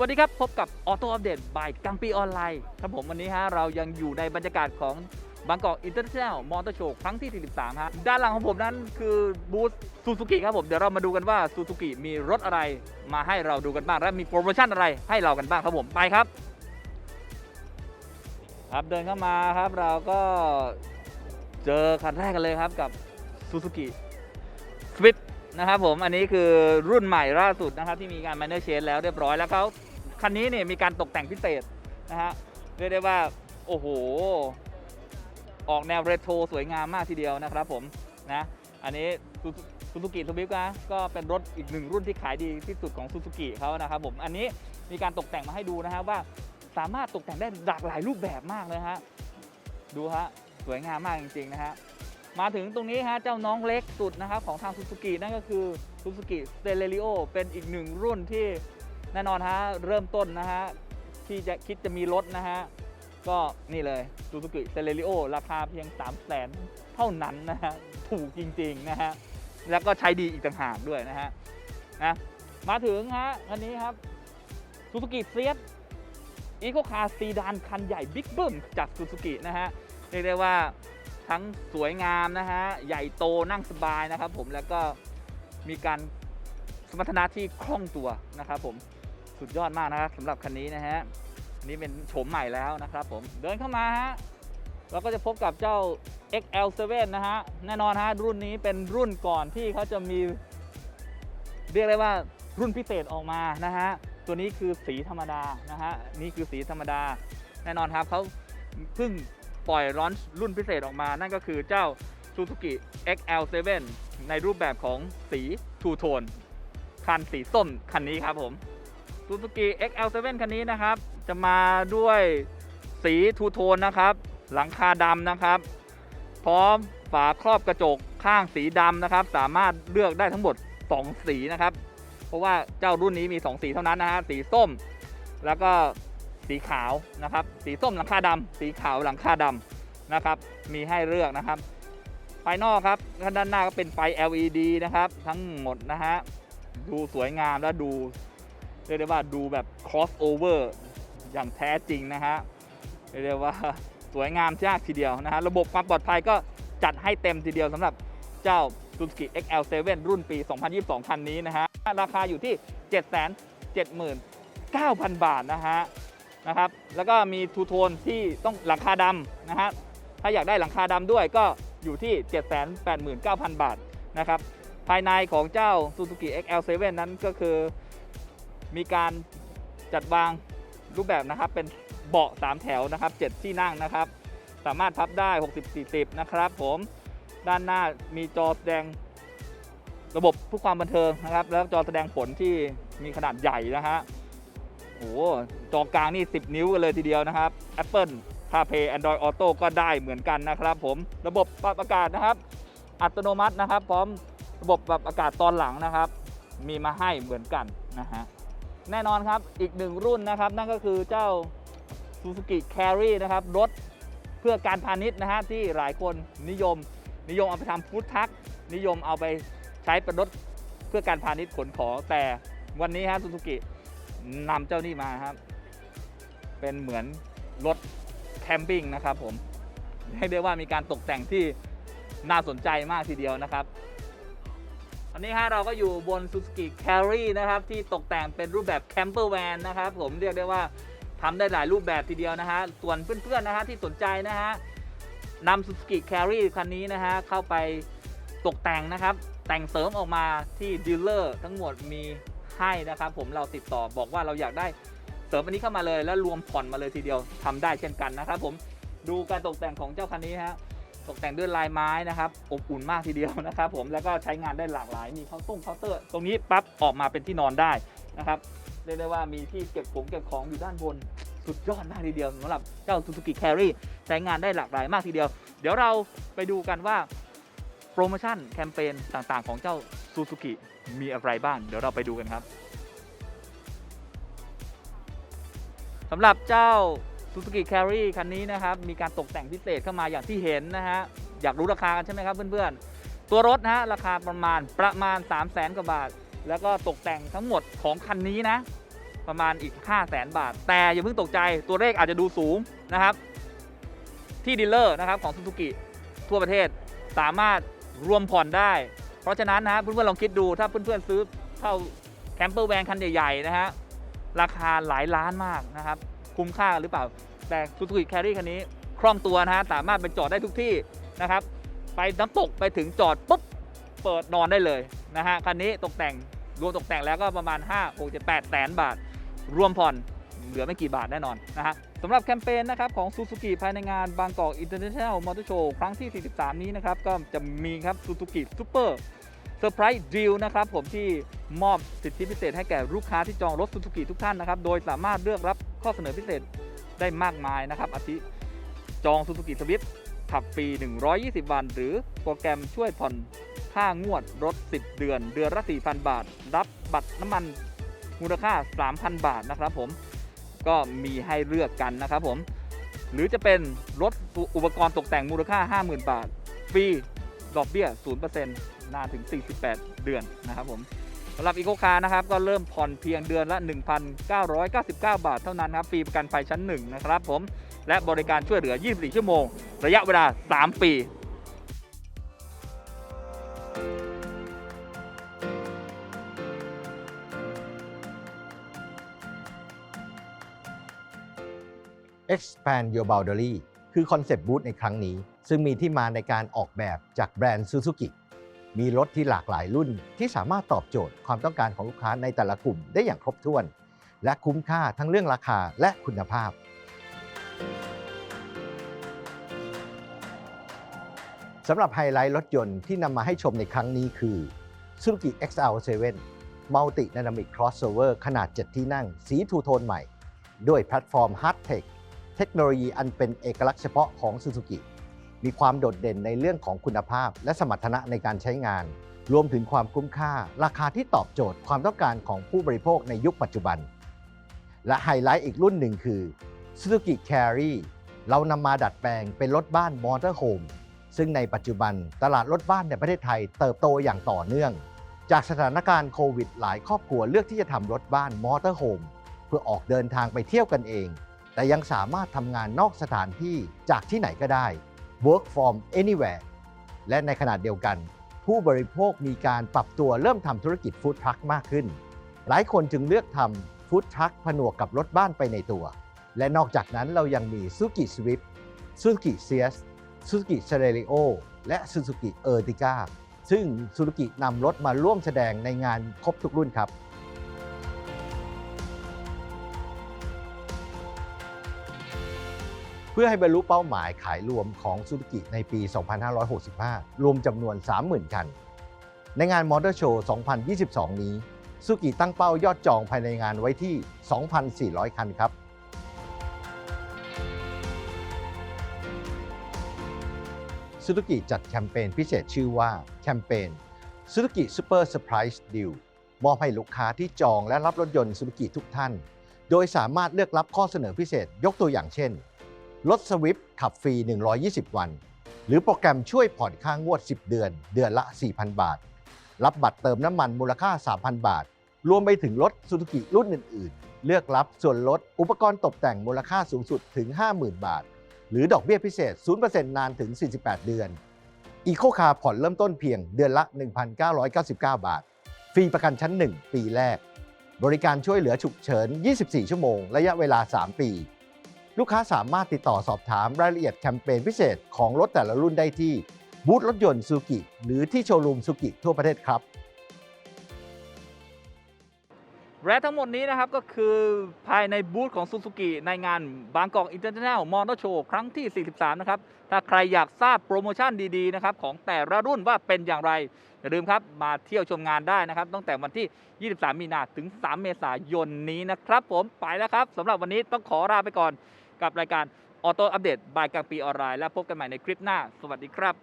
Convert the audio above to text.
สวัสดีครับ พบกับออโต้อัปเดตบายกังปีออนไลน์ครับผมวันนี้ฮะเรายังอยู่ในบรรยากาศของบางกอกอินเตอร์เนชั่นแนลมอเตอร์โชว์ครั้งที่ 43 ฮะ ด้านหลังของผมนั้นคือบูธซูซูกิครับผม เดี๋ยวเรามาดูกันว่าซูซูกิมีรถอะไรมาให้เราดูกันบ้าง และมีโปรโมชั่นอะไรให้เรากันบ้างครับผมไปครับ ครับเดินเข้ามาครับเราก็เจอคันแรกกันเลยครับกับซูซูกิสวิตนะครับผมอันนี้คือรุ่นใหม่ล่าสุดนะครับที่มีการ minor change แล้วเรียบร้อยแล้วเขา คันนี้เนี่ยมีการตกแต่งพิเศษนะฮะเรียกได้ว่า โอ้โห ออกแนวเรโทรสวยงามมากทีเดียวนะครับผมนะอันนี้ซูซูกิสวิฟนะก็เป็นรถอีกหนึ่งรุ่นที่ขายดีที่สุดของซูซูกิเขานะครับผมอันนี้มีการตกแต่งมาให้ดูนะครับว่าสามารถตกแต่งได้หลากหลายรูปแบบมากเลยฮะดูฮะสวยงามมากจริงๆนะฮะมาถึงตรงนี้ฮะเจ้าน้องเล็กสุดนะครับของทางซูซูกินั่นก็คือซูซูกิสเตเลริโอเป็นอีกหนึ่งรุ่นที่ แน่นอนฮะเริ่มต้นนะฮะที่จะคิดจะมีรถนะฮะก็นี่เลยซูซูกิเซเลริโอราคาเพียง 3 0 0แสนเท่านั้นนะฮะถูกจริงๆนะฮะแล้วก็ใช้ดีอีกต่างหากด้วยนะฮะนะมาถึงฮะคันนี้ครับซูซูกิเซียสอีโคคาร์ซีดานคันใหญ่บิ๊กบึ้มจากซูซูกินะฮะเรียกได้ว่าทั้งสวยงามนะฮะใหญ่โตนั่งสบายนะครับผมแล้วก็มีการสมรรถนะที่คล่องตัวนะครับผม สุดยอดมากนะครับสำหรับคันนี้นะฮะนนี้เป็นโฉมใหม่แล้วนะครับผมเดินเข้ามาฮะเราก็จะพบกับเจ้า XL7 นะฮะแน่นอนฮะรุ่นนี้เป็นรุ่นก่อนที่เขาจะมี เรียกได้ว่ารุ่นพิเศษออกมานะฮะตัวนี้คือสีธรรมดานะฮะนี่คือสีธรรมดา แน่นอนครับเขาเพิ่งปล่อยร้อนรุ่นพิเศษออกมา นั่นก็คือเจ้า Suzuki XL7 ในรูปแบบของสีทูโทนคันสีส้มคันนี้ครับผม Suzuki XL7 คันนี้นะครับ จะมาด้วยสีทูโทนนะครับ หลังคาดำนะครับ พร้อมฝาครอบกระจกข้างสีดำนะครับ สามารถเลือกได้ทั้งหมด 2 สีนะครับ เพราะว่าเจ้ารุ่นนี้มี 2 สีเท่านั้นนะฮะสีส้ม แล้วก็สีขาวนะครับ สีส้มหลังคาดำสีขาวหลังคาดำนะครับ มีให้เลือกนะครับภายนอกครับด้านหน้าก็เป็นไฟ LED นะครับ ทั้งหมดนะฮะดูสวยงามและดู เรียกได้ว่าดูแบบ crossover อย่างแท้จริงนะฮะเรียกได้ว่าสวยงามมากทีเดียวนะฮะระบบความปลอดภัยก็จัดให้เต็มทีเดียวสำหรับเจ้า Suzuki XL7 รุ่นปี 2022 คันนี้นะฮะราคาอยู่ที่ 779,000 บาทนะฮะนะครับแล้วก็มีทูโทนที่ต้องหลังคาดำนะฮะถ้าอยากได้หลังคาดำด้วยก็อยู่ที่ 789,000 บาทนะครับภายในของเจ้า Suzuki XL7 นั้นก็คือ มีการจัดวางรูปแบบนะครับเป็นเบาะ 3 แถวนะครับ 7 ที่นั่งนะครับ สามารถพับได้ 60-40 นะครับผมด้านหน้ามีจอแสดงระบบเพื่อความบันเทิงนะครับ แล้วจอแสดงผลที่มีขนาดใหญ่นะฮะโอ้จอกลางนี่ 10 นิ้วกันเลยทีเดียวนะครับ Apple CarPlay Android Auto ก็ได้เหมือนกันนะครับ ผมระบบปรับอากาศนะครับ อัตโนมัตินะครับ พร้อมระบบปรับอากาศตอนหลังนะครับ มีมาให้เหมือนกันนะฮะ แน่นอนครับอีกหนึ่งรุ่นนะครับ นั่นก็คือเจ้า Suzuki Carry นะครับ รถเพื่อการพาณิชย์นะฮะที่หลายคนนิยม นิยมเอาไปทำฟู้ดทัก นิยมเอาไปใช้เป็นรถเพื่อการพาณิชย์ขนของแต่วันนี้ฮะซูซูกินำเจ้านี่มาครับ เป็นเหมือนรถแคมปิ้งนะครับผมให้ได้ว่ามีการตกแต่งที่น่าสนใจมากทีเดียวนะครับ ตอนนี้ฮะเราก็อยู่บน Suzuki Carry นะครับ ที่ตกแต่งเป็นรูปแบบแคมเปอร์แวนนะครับผมเรียกได้ว่าทำได้หลายรูปแบบทีเดียวนะฮะ ส่วนเพื่อนๆนะฮะที่สนใจนะฮะนำ Suzuki Carry คันนี้นะฮะเข้าไปตกแต่งนะครับ แต่งเสริมออกมาที่ดีลเลอร์ทั้งหมดมีให้นะครับผมเราติดต่อบอกว่าเราอยากได้เสริมอันนี้เข้ามาเลยแล้วรวมผ่อนมาเลยทีเดียวทำได้เช่นกันนะครับผมดูการตกแต่งของเจ้าคันนี้ฮะ ตกแต่งด้วยลายไม้นะครับอบอุ่นมากทีเดียวนะครับผมแล้วก็ใช้งานได้หลากหลายมีเคาน์ตุ้งเคาน์เตอร์ตรงนี้ปั๊บออกมาเป็นที่นอนได้นะครับเรียกได้ว่ามีที่เก็บของเก็บของอยู่ด้านบนสุดยอดมากทีเดียวสำหรับเจ้า Suzuki Carry ใช้งานได้หลากหลายมากทีเดียว เดี๋ยวเราไปดูกันว่าโปรโมชั่นแคมเปญต่างๆ ของเจ้า Suzuki มีอะไรบ้าง เดี๋ยวเราไปดูกันครับสำหรับเจ้า Suzuki Carry คันนี้นะครับ มีการตกแต่งพิเศษเข้ามาอย่างที่เห็นนะฮะ อยากรู้ราคากันใช่ไหมครับเพื่อนๆ ตัวรถนะฮะ ราคาประมาณประมาณ 3 0 0แสนกว่าบาท แล้วก็ตกแต่งทั้งหมดของคันนี้นะ ประมาณอีก 5 0 0แสนบาท แต่อย่าเพิ่งตกใจตัวเลขอาจจะดูสูงนะครับ ที่ดีลเลอร์นะครับของซูซูกิทั่วประเทศสามารถรวมผ่อนได้ เพราะฉะนั้นนะฮะเพื่อนๆลองคิดดูถ้าเพื่อนๆซื้อเข้าแคมเปอร์แวนคันใหญ่ๆนะฮะราคาหลายล้านมากนะครับ คุ้มค่าหรือเปล่า แต่ซูซูกิแครี่คันนี้คล่องตัวนะฮะสามารถไปจอดได้ทุกที่นะครับ ไปน้ำตกไปถึงจอดปุ๊บเปิดนอนได้เลยนะฮะคันนี้ตกแต่งรวมตกแต่งแล้วก็ประมาณ 5 6 7 8แสนบาท รวมผ่อนเหลือไม่กี่บาทแน่นอนนะฮะสำหรับแคมเปญนะครับของซูซูกิภายในงานบางกอกอินเตอร์เนชั่นแนลมอเตอร์โชว์ครั้งที่ 43 นี้นะครับ ก็จะมีครับซูซูกิซู เซอร์ไพรส์ดีลนะครับผมที่มอบสิทธิพิเศษให้แก่ลูกค้าที่จองรถซูซูกิทุกท่านนะครับ โดยสามารถเลือกรับข้อเสนอพิเศษได้มากมายนะครับ อาทิจองซูซูกิสวิฟขับฟรี 120 วัน หรือโปรแกรมช่วยผ่อนค่างวดรถ 10 เดือน เดือนละ 4,000 บาท รับบัตรน้ำมันมูลค่า 3,000 บาทนะครับผมก็มีให้เลือกกันนะครับผม หรือจะเป็นรถอุปกรณ์ตกแต่งมูลค่า 50,000 บาท ฟรี ดอกเบี้ย 0% นานถึง 48 เดือนนะครับผมสำหรับอีโคคาร์นะครับก็เริ่มผ่อนเพียงเดือนละ 1,999 บาทเท่านั้นครับฟรีประกันภัยชั้น 1 นะครับผม และบริการช่วยเหลือ 24 ชั่วโมง ระยะเวลา 3 ปี Expand Your Boundary คือคอนเซปต์บูธในครั้งนี้ ซึ่งมีที่มาในการออกแบบจากแบรนด์ Suzuki มีรถที่หลากหลายรุ่น ที่สามารถตอบโจทย์ความต้องการของลูกค้าในแต่ละกลุ่มได้อย่างครบถ้วน และคุ้มค่าทั้งเรื่องราคาและคุณภาพ สำหรับไฮไลท์รถยนต์ที่นำมาให้ชมในครั้งนี้คือ Suzuki XL7 Multi Dynamic Crossover ขนาด 7 ที่นั่ง สีทูโทนใหม่ ด้วยแพลตฟอร์ม Hard Tech เทคโนโลยีอันเป็นเอกลักษณ์เฉพาะของ Suzuki มีความโดดเด่นในเรื่องของคุณภาพ และสมรรถนะในการใช้งาน รวมถึงความคุ้มค่า ราคาที่ตอบโจทย์ความต้องการของผู้บริโภคในยุคปัจจุบัน และไฮไลท์อีกรุ่นหนึ่งคือ Suzuki Carry เรานำมาดัดแปลงเป็นรถบ้านมอเตอร์โฮมซึ่งในปัจจุบันตลาดรถบ้านในประเทศไทยเติบโตอย่างต่อเนื่อง จากสถานการณ์โควิด หลายครอบครัวเลือกที่จะทำรถบ้านมอเตอร์โฮมเพื่อออกเดินทางไปเที่ยวกันเอง แต่ยังสามารถทำงานนอกสถานที่จากที่ไหนก็ได้ work from anywhere และในขณะเดียวกัน ผู้บริโภคมีการปรับตัวเริ่มทำธุรกิจฟู้ดทรัคมากขึ้น หลายคนจึงเลือกทำฟู้ดทรัคผนวกกับรถบ้านไปในตัว และนอกจากนั้นเรายังมี Suzuki Swift Suzuki Ciaz Suzuki Celerio และ Suzuki Ertiga ซึ่ง Suzuki นำรถมาร่วมแสดงในงานครบทุกรุ่นครับ พื่อให้บรรลุเป้าหมายขายรวมของซูซูกิในปี 2565 รวมจำนวน 30,000 คัน ในงานมอเตอร์โชว์ 2022 นี้ซูซูกิตั้งเป้ายอดจองภายในงานไว้ที่ 2,400 คันครับ ซูซูกิจัดแคมเปญพิเศษชื่อว่าแคมเปญซูซูกิซูเปอร์เซอร์ไพรส์ดิวมอบให้ลูกค้าที่จองและรับรถยนต์ซูซูกิทุกท่าน โดยสามารถเลือกรับข้อเสนอพิเศษยกตัวอย่างเช่น รถสวิฟขับฟรี 120 วัน หรือโปรแกรมช่วยผ่อนค่างวด 10 เดือน เดือนละ 4,000 บาท รับบัตรเติมน้ำมันมูลค่า 3,000 บาท รวมไปถึงรถซูซูกิรุ่นอื่น ๆ เลือกรับส่วนลดอุปกรณ์ตกแต่งมูลค่าสูงสุดถึง 50,000 บาท หรือดอกเบี้ยพิเศษ 0%นานถึง 48 เดือนอีโคคาผ่อนเริ่มต้นเพียงเดือนละ 1,999 บาท ฟรีประกันชั้น 1 ปีแรก บริการช่วยเหลือฉุกเฉิน 24 ชั่วโมง ระยะเวลา 3 ปี ลูกค้าสามารถติดต่อสอบถามรายละเอียดแคมเปญพิเศษของรถแต่ละรุ่นได้ที่บูธรถยนต์ซูกิหรือที่โชว์รูมซูกิทั่วประเทศครับ และทั้งหมดนี้นะครับก็คือภายในบูธของซูซูกิในงานบางกอกอินเตอร์เนชั่นแนลมอเตอร์โชว์ครั้งที่ 43 นะครับ ถ้าใครอยากทราบโปรโมชั่นดีๆนะครับของแต่ละรุ่นว่าเป็นอย่างไร อย่าลืมครับ มาเที่ยวชมงานได้นะครับ ตั้งแต่วันที่ 23 มีนาถึง 3 เมษายนนี้นะครับ ผมไปแล้วครับสำหรับวันนี้ต้องขอลาไปก่อน กับรายการออโต้อัปเดตบายกลางปีออนไลน์และพบกันใหม่ในคลิปหน้า สวัสดีครับ